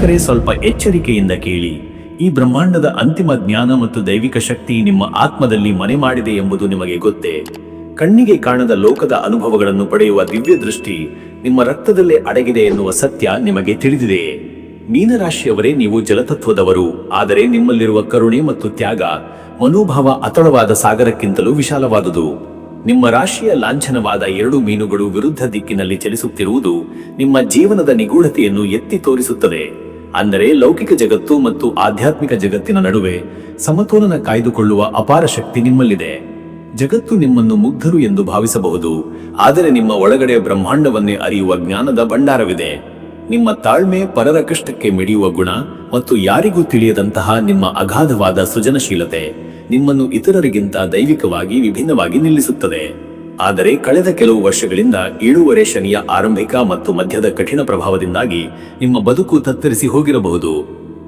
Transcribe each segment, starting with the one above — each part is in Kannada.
ವೀಕ್ಷಕರೇ, ಸ್ವಲ್ಪ ಎಚ್ಚರಿಕೆಯಿಂದ ಕೇಳಿ. ಈ ಬ್ರಹ್ಮಾಂಡದ ಅಂತಿಮ ಜ್ಞಾನ ಮತ್ತು ದೈವಿಕ ಶಕ್ತಿ ನಿಮ್ಮ ಆತ್ಮದಲ್ಲಿ ಮನೆ ಮಾಡಿದೆ ಎಂಬುದು ನಿಮಗೆ ಗೊತ್ತೇ. ಕಣ್ಣಿಗೆ ಕಾಣದ ಲೋಕದ ಅನುಭವಗಳನ್ನು ಪಡೆಯುವ ದಿವ್ಯ ದೃಷ್ಟಿ ನಿಮ್ಮ ರಕ್ತದಲ್ಲೇ ಅಡಗಿದೆ ಎನ್ನುವ ಸತ್ಯ ನಿಮಗೆ ತಿಳಿದಿದೆಯೇ ಮೀನರಾಶಿಯವರೇ, ನೀವು ಜಲತತ್ವದವರು. ಆದರೆ ನಿಮ್ಮಲ್ಲಿರುವ ಕರುಣೆ ಮತ್ತು ತ್ಯಾಗ ಮನೋಭಾವ ಅತಳವಾದ ಸಾಗರಕ್ಕಿಂತಲೂ ವಿಶಾಲವಾದುದು. ನಿಮ್ಮ ರಾಶಿಯ ಲಾಂಛನವಾದ ಎರಡು ಮೀನುಗಳು ವಿರುದ್ಧ ದಿಕ್ಕಿನಲ್ಲಿ ಚಲಿಸುತ್ತಿರುವುದು ನಿಮ್ಮ ಜೀವನದ ನಿಗೂಢತೆಯನ್ನು ಎತ್ತಿ ತೋರಿಸುತ್ತದೆ. ಅಂದರೆ ಲೌಕಿಕ ಜಗತ್ತು ಮತ್ತು ಆಧ್ಯಾತ್ಮಿಕ ಜಗತ್ತಿನ ನಡುವೆ ಸಮತೋಲನ ಕಾಯ್ದುಕೊಳ್ಳುವ ಅಪಾರ ಶಕ್ತಿ ನಿಮ್ಮಲ್ಲಿದೆ. ಜಗತ್ತು ನಿಮ್ಮನ್ನು ಮುಗ್ಧರು ಎಂದು ಭಾವಿಸಬಹುದು. ಆದರೆ ನಿಮ್ಮ ಒಳಗಡೆ ಬ್ರಹ್ಮಾಂಡವನ್ನೇ ಅರಿಯುವ ಜ್ಞಾನದ ಭಂಡಾರವಿದೆ. ನಿಮ್ಮ ತಾಳ್ಮೆ ಪರರ ಕಷ್ಟಕ್ಕೆ ಮಿಡಿಯುವ ಗುಣ ಮತ್ತು ಯಾರಿಗೂ ತಿಳಿಯದಂತಹ ನಿಮ್ಮ ಅಗಾಧವಾದ ಸೃಜನಶೀಲತೆ ನಿಮ್ಮನ್ನು ಇತರರಿಗಿಂತ ದೈವಿಕವಾಗಿ ವಿಭಿನ್ನವಾಗಿ ನಿಲ್ಲಿಸುತ್ತದೆ. ಆದರೆ ಕಳೆದ ಕೆಲವು ವರ್ಷಗಳಿಂದ ಏಳುವರೆ ಶನಿಯ ಆರಂಭಿಕ ಮತ್ತು ಮಧ್ಯದ ಕಠಿಣ ಪ್ರಭಾವದಿಂದಾಗಿ ನಿಮ್ಮ ಬದುಕು ತತ್ತರಿಸಿ ಹೋಗಿರಬಹುದು.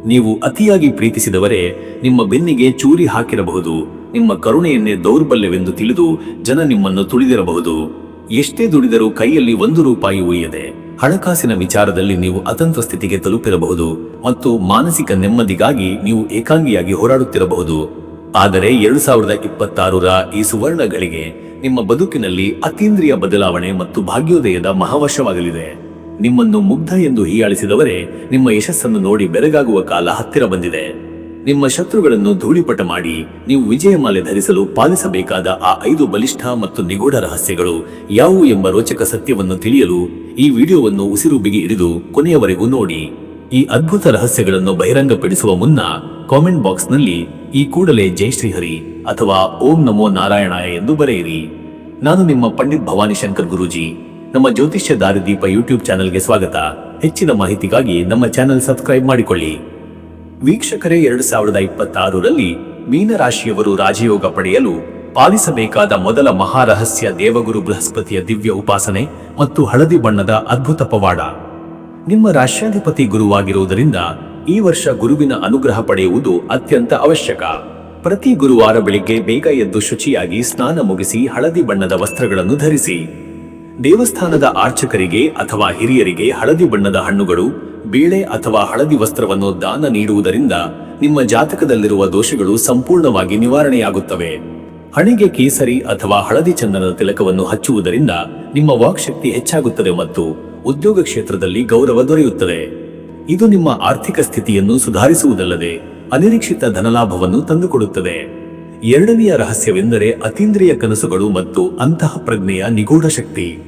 ನೀವು ಅತಿಯಾಗಿ ಪ್ರೀತಿಸಿದವರೇ ನಿಮ್ಮ ಬೆನ್ನಿಗೆ ಚೂರಿ ಹಾಕಿರಬಹುದು. ನಿಮ್ಮ ಕರುಣೆಯನ್ನೇ ದೌರ್ಬಲ್ಯವೆಂದು ತಿಳಿದು ಜನ ನಿಮ್ಮನ್ನು ತುಳಿದಿರಬಹುದು. ಎಷ್ಟೇ ದುಡಿದರೂ ಕೈಯಲ್ಲಿ ಒಂದು ರೂಪಾಯಿ ಉಳಿಯದೆ ಹಣಕಾಸಿನ ವಿಚಾರದಲ್ಲಿ ನೀವು ಅತಂತ್ರ ಸ್ಥಿತಿಗೆ ತಲುಪಿರಬಹುದು ಮತ್ತು ಮಾನಸಿಕ ನೆಮ್ಮದಿಗಾಗಿ ನೀವು ಏಕಾಂಗಿಯಾಗಿ ಹೋರಾಡುತ್ತಿರಬಹುದು. ಆದರೆ ಎರಡು ಸಾವಿರದ ಇಪ್ಪತ್ತಾರರ ಈ ಸುವರ್ಣಗಳಿಗೆ ನಿಮ್ಮ ಬದುಕಿನಲ್ಲಿ ಅತೀಂದ್ರಿಯ ಬದಲಾವಣೆ ಮತ್ತು ಭಾಗ್ಯೋದಯದ ಮಹಾವಶವಾಗಲಿದೆ. ನಿಮ್ಮನ್ನು ಮುಗ್ಧ ಎಂದು ಹೀಯಾಳಿಸಿದವರೇ ನಿಮ್ಮ ಯಶಸ್ಸನ್ನು ನೋಡಿ ಬೆರಗಾಗುವ ಕಾಲ ಹತ್ತಿರ ಬಂದಿದೆ. ನಿಮ್ಮ ಶತ್ರುಗಳನ್ನು ಧೂಳಿಪಟ ಮಾಡಿ ನೀವು ವಿಜಯಮಾಲೆ ಧರಿಸಲು ಪಾಲಿಸಬೇಕಾದ ಆ ಐದು ಬಲಿಷ್ಠ ಮತ್ತು ನಿಗೂಢ ರಹಸ್ಯಗಳು ಯಾವುವು ಎಂಬ ರೋಚಕ ಸತ್ಯವನ್ನು ತಿಳಿಯಲು ಈ ವಿಡಿಯೋವನ್ನು ಉಸಿರು ಬಿಗಿ ಹಿಡಿದು ಕೊನೆಯವರೆಗೂ ನೋಡಿ. ಈ ಅದ್ಭುತ ರಹಸ್ಯಗಳನ್ನು ಬಹಿರಂಗಪಡಿಸುವ ಮುನ್ನ ಕಾಮೆಂಟ್ ಬಾಕ್ಸ್ನಲ್ಲಿ ಈ ಕೂಡಲೇ ಜೈ ಶ್ರೀಹರಿ ಅಥವಾ ಓಂ ನಮೋ ನಾರಾಯಣ ಎಂದು ಬರೆಯಿರಿ. ನಾನು ನಿಮ್ಮ ಪಂಡಿತ್ ಭವಾನಿ ಶಂಕರ್ ಗುರೂಜಿ. ನಮ್ಮ ಜ್ಯೋತಿಷ್ಯ ದಾರಿದೀಪ ಯೂಟ್ಯೂಬ್ ಚಾನೆಲ್ಗೆ ಸ್ವಾಗತ. ಹೆಚ್ಚಿನ ಮಾಹಿತಿಗಾಗಿ ನಮ್ಮ ಚಾನೆಲ್ ಸಬ್ಸ್ಕ್ರೈಬ್ ಮಾಡಿಕೊಳ್ಳಿ. ವೀಕ್ಷಕರೇ, ಎರಡು ಸಾವಿರದ ಇಪ್ಪತ್ತಾರರಲ್ಲಿ ಮೀನರಾಶಿಯವರು ರಾಜಯೋಗ ಪಡೆಯಲು ಪಾಲಿಸಬೇಕಾದ ಮೊದಲ ಮಹಾರಹಸ್ಯ ದೇವಗುರು ಬೃಹಸ್ಪತಿಯ ದಿವ್ಯ ಉಪಾಸನೆ ಮತ್ತು ಹಳದಿ ಬಣ್ಣದ ಅದ್ಭುತ ಪವಾಡ. ನಿಮ್ಮ ರಾಷ್ಟ್ರಾಧಿಪತಿ ಗುರುವಾಗಿರುವುದರಿಂದ ಈ ವರ್ಷ ಗುರುವಿನ ಅನುಗ್ರಹ ಪಡೆಯುವುದು ಅತ್ಯಂತ ಅವಶ್ಯಕ. ಪ್ರತಿ ಗುರುವಾರ ಬೆಳಿಗ್ಗೆ ಬೇಗ ಎದ್ದು ಶುಚಿಯಾಗಿ ಸ್ನಾನ ಮುಗಿಸಿ ಹಳದಿ ಬಣ್ಣದ ವಸ್ತ್ರಗಳನ್ನು ಧರಿಸಿ. ದೇವಸ್ಥಾನದ ಆರ್ಚಕರಿಗೆ ಅಥವಾ ಹಿರಿಯರಿಗೆ ಹಳದಿ ಬಣ್ಣದ ಹಣ್ಣುಗಳು, ಬೇಳೆ ಅಥವಾ ಹಳದಿ ವಸ್ತ್ರವನ್ನು ದಾನ ನೀಡುವುದರಿಂದ ನಿಮ್ಮ ಜಾತಕದಲ್ಲಿರುವ ದೋಷಗಳು ಸಂಪೂರ್ಣವಾಗಿ ನಿವಾರಣೆಯಾಗುತ್ತವೆ. ಹಣೆಗೆ ಕೇಸರಿ ಅಥವಾ ಹಳದಿ ಚಂದನದ ತಿಲಕವನ್ನು ಹಚ್ಚುವುದರಿಂದ ನಿಮ್ಮ ವಾಕ್ಶಕ್ತಿ ಹೆಚ್ಚಾಗುತ್ತದೆ ಮತ್ತು ಉದ್ಯೋಗ ಕ್ಷೇತ್ರದಲ್ಲಿ ಗೌರವ ದೊರೆಯುತ್ತದೆ. ಇದು ನಿಮ್ಮ ಆರ್ಥಿಕ ಸ್ಥಿತಿಯನ್ನು ಸುಧಾರಿಸುವುದಲ್ಲದೆ ಅನಿರೀಕ್ಷಿತ ಧನಲಾಭವನ್ನು ತಂದುಕೊಡುತ್ತದೆ. ಎರಡನೆಯ ರಹಸ್ಯವೆಂದರೆ ಅತೀಂದ್ರಿಯ ಕನಸುಗಳು ಮತ್ತು ಅಂತಹ ಪ್ರಜ್ಞೆಯ ನಿಗೂಢ ಶಕ್ತಿ.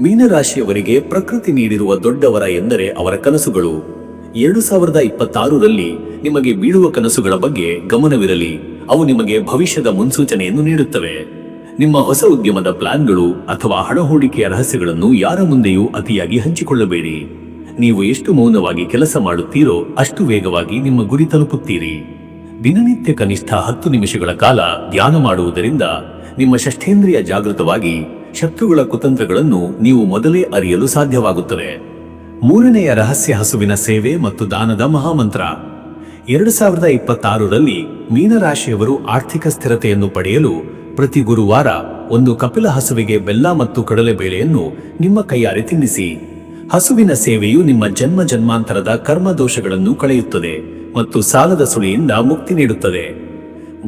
ಮೀನರಾಶಿಯವರಿಗೆ ಪ್ರಕೃತಿ ನೀಡಿರುವ ದೊಡ್ಡವರ ಎಂದರೆ ಅವರ ಕನಸುಗಳು. ಎರಡು ಸಾವಿರದ ಇಪ್ಪತ್ತಾರರಲ್ಲಿ ನಿಮಗೆ ಬೀಳುವ ಕನಸುಗಳ ಬಗ್ಗೆ ಗಮನವಿರಲಿ. ಅವು ನಿಮಗೆ ಭವಿಷ್ಯದ ಮುನ್ಸೂಚನೆಯನ್ನು ನೀಡುತ್ತವೆ. ನಿಮ್ಮ ಹೊಸ ಉದ್ಯಮದ ಪ್ಲಾನ್ಗಳು ಅಥವಾ ಹಣ ಹೂಡಿಕೆಯ ರಹಸ್ಯಗಳನ್ನು ಯಾರ ಮುಂದೆಯೂ ಅತಿಯಾಗಿ ಹಂಚಿಕೊಳ್ಳಬೇಡಿ. ನೀವು ಎಷ್ಟು ಮೌನವಾಗಿ ಕೆಲಸ ಮಾಡುತ್ತೀರೋ ಅಷ್ಟು ವೇಗವಾಗಿ ನಿಮ್ಮ ಗುರಿ ತಲುಪುತ್ತೀರಿ. ದಿನನಿತ್ಯ ಕನಿಷ್ಠ ಹತ್ತು ನಿಮಿಷಗಳ ಕಾಲ ಧ್ಯಾನ ಮಾಡುವುದರಿಂದ ನಿಮ್ಮ ಷಷ್ಠೇಂದ್ರಿಯ ಜಾಗೃತವಾಗಿ ಶತ್ರುಗಳ ಕುತಂತ್ರಗಳನ್ನು ನೀವು ಮೊದಲೇ ಅರಿಯಲು ಸಾಧ್ಯವಾಗುತ್ತದೆ. ಮೂರನೆಯ ರಹಸ್ಯ ಹಸುವಿನ ಸೇವೆ ಮತ್ತು ದಾನದ ಮಹಾಮಂತ್ರ. ಎರಡು ಸಾವಿರದ ಇಪ್ಪತ್ತಾರರಲ್ಲಿ ಮೀನರಾಶಿಯವರು ಆರ್ಥಿಕ ಸ್ಥಿರತೆಯನ್ನು ಪಡೆಯಲು ಪ್ರತಿ ಗುರುವಾರ ಒಂದು ಕಪಿಲ ಹಸುವಿಗೆ ಬೆಲ್ಲ ಮತ್ತು ಕಡಲೆಬೇಳೆಯನ್ನು ನಿಮ್ಮ ಕೈಯಾರೆ ತಿನ್ನಿಸಿ. ಹಸುವಿನ ಸೇವೆಯು ನಿಮ್ಮ ಜನ್ಮ ಜನ್ಮಾಂತರದ ಕರ್ಮ ದೋಷಗಳನ್ನು ಕಳೆಯುತ್ತದೆ ಮತ್ತು ಸಾಲದ ಸುಳಿಯಿಂದ ಮುಕ್ತಿ ನೀಡುತ್ತದೆ.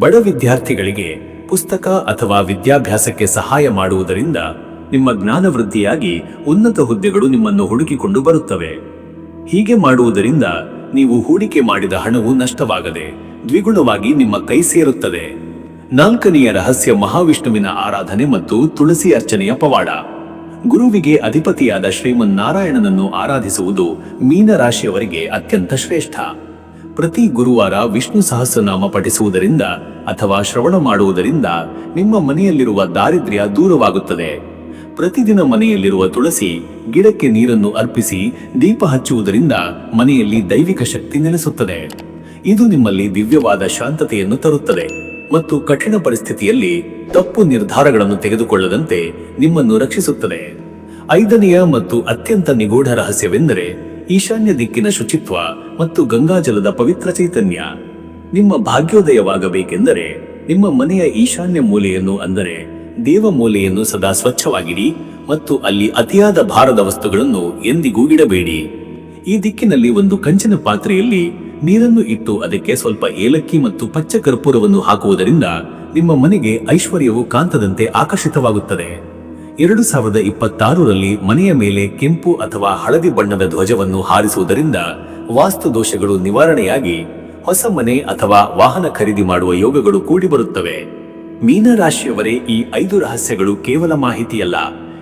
ಬಡ ವಿದ್ಯಾರ್ಥಿಗಳಿಗೆ ಪುಸ್ತಕ ಅಥವಾ ವಿದ್ಯಾಭ್ಯಾಸಕ್ಕೆ ಸಹಾಯ ಮಾಡುವುದರಿಂದ ನಿಮ್ಮ ಜ್ಞಾನ ವೃದ್ಧಿಯಾಗಿ ಉನ್ನತ ಹುದ್ದೆಗಳು ನಿಮ್ಮನ್ನು ಹುಡುಕಿಕೊಂಡು ಬರುತ್ತವೆ. ಹೀಗೆ ಮಾಡುವುದರಿಂದ ನೀವು ಹೂಡಿಕೆ ಮಾಡಿದ ಹಣವು ನಷ್ಟವಾಗದೆ ದ್ವಿಗುಣವಾಗಿ ನಿಮ್ಮ ಕೈ ಸೇರುತ್ತದೆ. ನಾಲ್ಕನೆಯ ರಹಸ್ಯ ಮಹಾವಿಷ್ಣುವಿನ ಆರಾಧನೆ ಮತ್ತು ತುಳಸಿ ಅರ್ಚನೆಯ ಪವಾಡ. ಗುರುವಿಗೆ ಅಧಿಪತಿಯಾದ ಶ್ರೀಮನ್ನಾರಾಯಣನನ್ನು ಆರಾಧಿಸುವುದು ಮೀನರಾಶಿಯವರಿಗೆ ಅತ್ಯಂತ ಶ್ರೇಷ್ಠ. ಪ್ರತಿ ಗುರುವಾರ ವಿಷ್ಣು ಸಹಸ್ರನಾಮ ಪಠಿಸುವುದರಿಂದ ಅಥವಾ ಶ್ರವಣ ಮಾಡುವುದರಿಂದ ನಿಮ್ಮ ಮನೆಯಲ್ಲಿರುವ ದಾರಿದ್ರ್ಯ ದೂರವಾಗುತ್ತದೆ. ಪ್ರತಿದಿನ ಮನೆಯಲ್ಲಿರುವ ತುಳಸಿ, ಗಿಡಕ್ಕೆ ನೀರನ್ನು ಅರ್ಪಿಸಿ ದೀಪ ಹಚ್ಚುವುದರಿಂದ ಮನೆಯಲ್ಲಿ ದೈವಿಕ ಶಕ್ತಿ ನೆಲೆಸುತ್ತದೆ. ಇದು ನಿಮ್ಮಲ್ಲಿ ದಿವ್ಯವಾದ ಶಾಂತತೆಯನ್ನು ತರುತ್ತದೆ. ಮತ್ತು ಕಠಿಣ ಪರಿಸ್ಥಿತಿಯಲ್ಲಿ ತಪ್ಪು ನಿರ್ಧಾರಗಳನ್ನು ತೆಗೆದುಕೊಳ್ಳದಂತೆ ನಿಮ್ಮನ್ನು ರಕ್ಷಿಸುತ್ತದೆ. ಐದನೆಯ ಮತ್ತು ಅತ್ಯಂತ ನಿಗೂಢ ರಹಸ್ಯವೆಂದರೆ ಈಶಾನ್ಯ ದಿಕ್ಕಿನ ಶುಚಿತ್ವ ಮತ್ತು ಗಂಗಾಜಲದ ಪವಿತ್ರ ಚೈತನ್ಯ. ನಿಮ್ಮ ಭಾಗ್ಯೋದಯವಾಗಬೇಕೆಂದರೆ ನಿಮ್ಮ ಮನೆಯ ಈಶಾನ್ಯ ಮೂಲೆಯನ್ನು ಅಂದರೆ ದೇವ ಮೂಲೆಯನ್ನು ಸದಾ ಸ್ವಚ್ಛವಾಗಿಡಿ ಮತ್ತು ಅಲ್ಲಿ ಅತಿಯಾದ ಭಾರದ ವಸ್ತುಗಳನ್ನು ಎಂದಿಗೂ ಇಡಬೇಡಿ. ಈ ದಿಕ್ಕಿನಲ್ಲಿ ಒಂದು ಕಂಚಿನ ಪಾತ್ರೆಯಲ್ಲಿ ನೀರನ್ನು ಇಟ್ಟು ಅದಕ್ಕೆ ಸ್ವಲ್ಪ ಏಲಕ್ಕಿ ಮತ್ತು ಪಚ್ಚ ಕರ್ಪೂರವನ್ನು ಹಾಕುವುದರಿಂದ ನಿಮ್ಮ ಮನೆಗೆ ಐಶ್ವರ್ಯವು ಕಾಂತದಂತೆ ಆಕರ್ಷಿತವಾಗುತ್ತದೆ. ಎರಡು ಸಾವಿರದ ಇಪ್ಪತ್ತಾರರಲ್ಲಿ ಮನೆಯ ಮೇಲೆ ಕೆಂಪು ಅಥವಾ ಹಳದಿ ಬಣ್ಣದ ಧ್ವಜವನ್ನು ಹಾರಿಸುವುದರಿಂದ ವಾಸ್ತು ದೋಷಗಳು ನಿವಾರಣೆಯಾಗಿ ಹೊಸ ಮನೆ ಅಥವಾ ವಾಹನ ಖರೀದಿ ಮಾಡುವ ಯೋಗಗಳು ಕೂಡಿಬರುತ್ತವೆ ಮೀನರಾಶಿಯವರೇ, ಈ ಐದು ರಹಸ್ಯಗಳು ಕೇವಲ ಮಾಹಿತಿಯಲ್ಲ.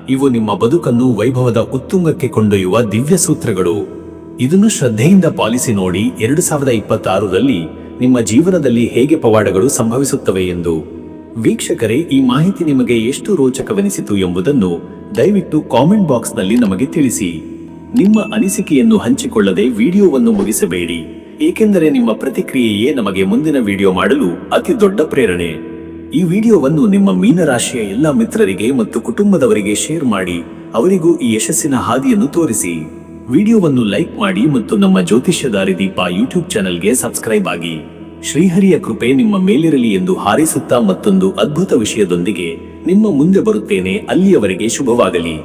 ಇವು ನಿಮ್ಮ ಬದುಕನ್ನು ವೈಭವದ ಉತ್ತುಂಗಕ್ಕೆ ಕೊಂಡೊಯ್ಯುವ ದಿವ್ಯ ಸೂತ್ರಗಳು ಇದನ್ನು ಶ್ರದ್ಧೆಯಿಂದ ಪಾಲಿಸಿ ನೋಡಿ ಎರಡು ಸಾವಿರದ ಇಪ್ಪತ್ತಾರರಲ್ಲಿ ನಿಮ್ಮ ಜೀವನದಲ್ಲಿ ಹೇಗೆ ಪವಾಡಗಳು ಸಂಭವಿಸುತ್ತವೆ ಎಂದು. ವೀಕ್ಷಕರೇ, ಈ ಮಾಹಿತಿ ನಿಮಗೆ ಎಷ್ಟು ರೋಚಕವೆನಿಸಿತು ಎಂಬುದನ್ನು ದಯವಿಟ್ಟು ಕಾಮೆಂಟ್ ಬಾಕ್ಸ್ನಲ್ಲಿ ನಮಗೆ ತಿಳಿಸಿ. ನಿಮ್ಮ ಅನಿಸಿಕೆಯನ್ನು ಹಂಚಿಕೊಳ್ಳದೆ ವಿಡಿಯೋವನ್ನು ಮುಗಿಸಬೇಡಿ. ಏಕೆಂದರೆ ನಿಮ್ಮ ಪ್ರತಿಕ್ರಿಯೆಯೇ ನಮಗೆ ಮುಂದಿನ ವಿಡಿಯೋ ಮಾಡಲು ಅತಿ ದೊಡ್ಡ ಪ್ರೇರಣೆ. ಈ ವಿಡಿಯೋವನ್ನು ನಿಮ್ಮ ಮೀನರಾಶಿಯ ಎಲ್ಲ ಮಿತ್ರರಿಗೆ ಮತ್ತು ಕುಟುಂಬದವರಿಗೆ ಶೇರ್ ಮಾಡಿ, ಅವರಿಗೂ ಈ ಯಶಸ್ಸಿನ ಹಾದಿಯನ್ನು ತೋರಿಸಿ. ವಿಡಿಯೋವನ್ನು ಲೈಕ್ ಮಾಡಿ ಮತ್ತು ನಮ್ಮ ಜ್ಯೋತಿಷ್ಯ ದಾರಿದೀಪ ಯೂಟ್ಯೂಬ್ ಚಾನೆಲ್ಗೆ ಸಬ್ಸ್ಕ್ರೈಬ್ ಆಗಿ. ಶ್ರೀಹರಿಯ ಕೃಪೆ ನಿಮ್ಮ ಮೇಲಿರಲಿ ಎಂದು ಹಾರೈಸುತ್ತಾ ಮತ್ತೊಂದು ಅದ್ಭುತ ವಿಷಯದೊಂದಿಗೆ ನಿಮ್ಮ ಮುಂದೆ ಬರುತ್ತೇನೆ. ಅಲ್ಲಿಯವರೆಗೆ ಶುಭವಾಗಲಿ.